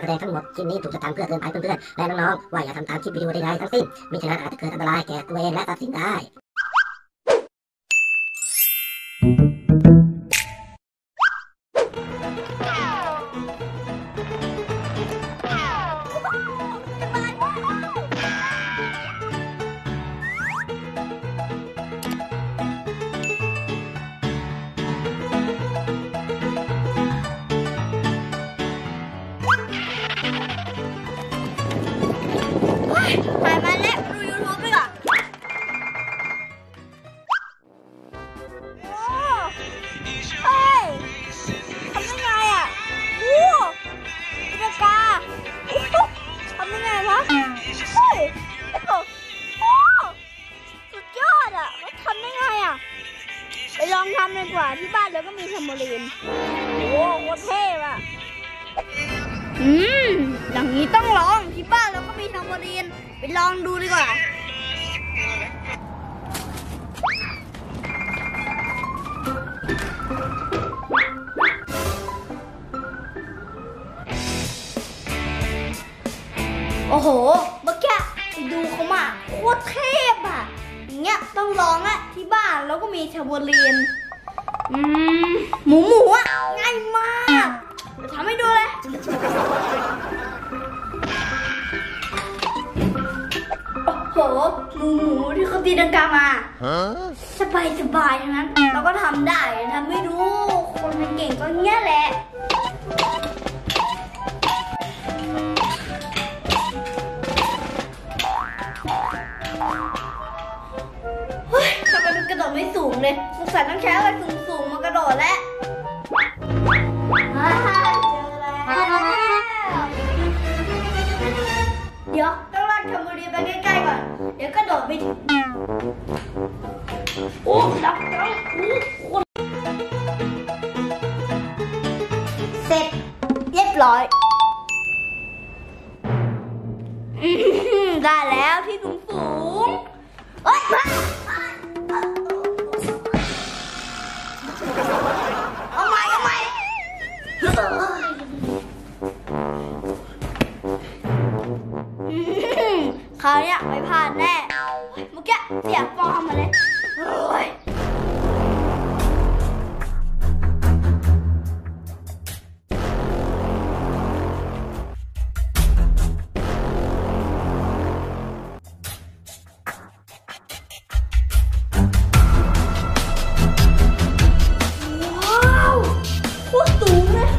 คลิปนี้ถูกจะทำเพื่อเตือนภัยเพื่อนๆและน้องๆว่าอย่าทำตามคลิปวิดีโอใดๆทั้งสิ้นมิฉะนั้นอาจจะเกิดอันตรายแก่ตัวเองและทรัพย์สินได้ ทำดีกว่าที่บ้านแล้วก็มีเทมโบลีนโอ้โคตรเท่ว่ะอืมอย่างนี้ต้องลองที่บ้านเราก็มีทำโมเรียนไปลองดูดีกว่าโอ้โห เมื่อกี้ไปดูเขามาโคตรเทพอะ อย่างเงี้ยต้องลองอะที่บ้านเราก็มีทำโมเรียน อืมหมูหมูอะง่ายมากเดี๋ยวทำให้ดูเลยโอ้โหหมูหมูที่เขาตีดังกามาสบายสบายทั้งนั้น เราก็ทำได้ทำไม่รู้คนมันเก่งก็เงี้ยแหละเฮ้ยทำไมมันกระโดดไม่สูงเลยสงสัยต้องใช้อะไรสูง ระโดดแล้วอ่าเจอแล้วเดี๋ยวต้องลากชมบุรีไปใกล้ๆก่อน เดี๋ยวกระโดดไปถึงโอ้ดับดับโอ้คนเสร็จเรียบร้อยาวเนี้ยไม่พลาดแน่ เมื่อกี้เสียฟอร์มมาเลยโอ้ยว้าวโคตรสูงเลย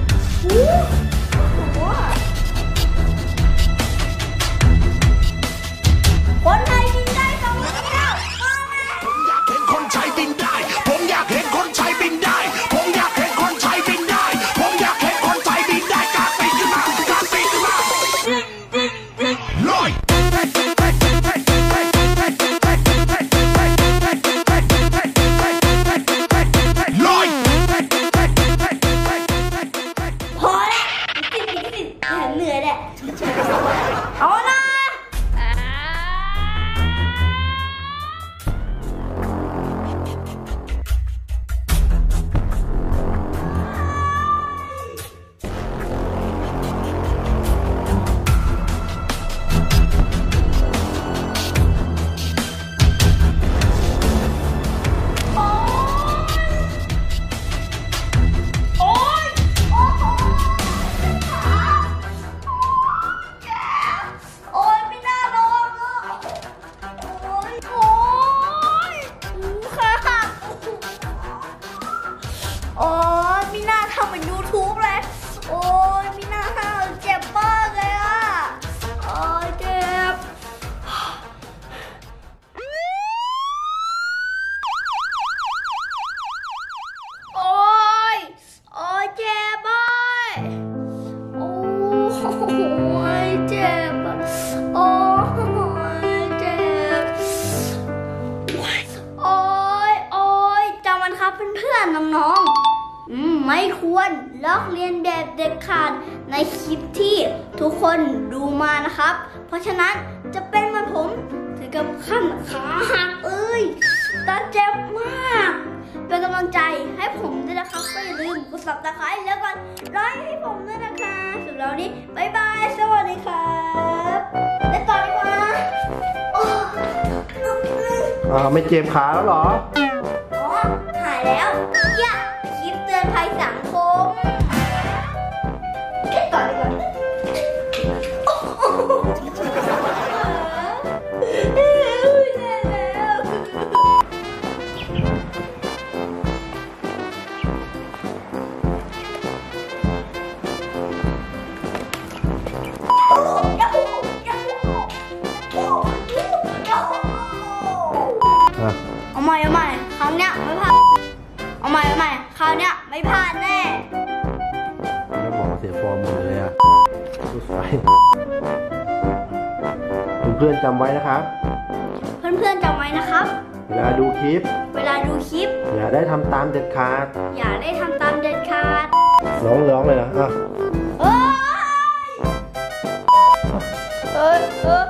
ควรลอกเลียนแบบเด็ดขาดในคลิปที่ทุกคนดูมานะครับ เพราะฉะนั้นจะเป็นเหมันผมถึงกับขั้นขาหักเอ้ยตาเจ็บมาก เป็นกำลังใจให้ผมด้วยนะครับก็อย่าลืมกดซับสไครต์แล้วก็ไลค์ให้ผมด้วยนะคะสำหรับวันนี้บายบาย สวัสดีครับเล่นต่อดีกว่าโอ้อ่าไม่เจ็บขาแล้วเหรอ อ๋อหายแล้วยะคลิปเตือนภัย ไม่พลาดแน่แล้วบอกเสียฟอร์มหมดเลยอะพูดไปเพื่อนๆจำไว้นะครับ เพื่อนๆจำไว้นะครับ เวลาดูคลิป เวลาดูคลิป อย่าได้ทำตามเด็ดขาด อย่าได้ทำตามเด็ดขาด ร้องร้องเลยนะอะเอ้ยเออเออ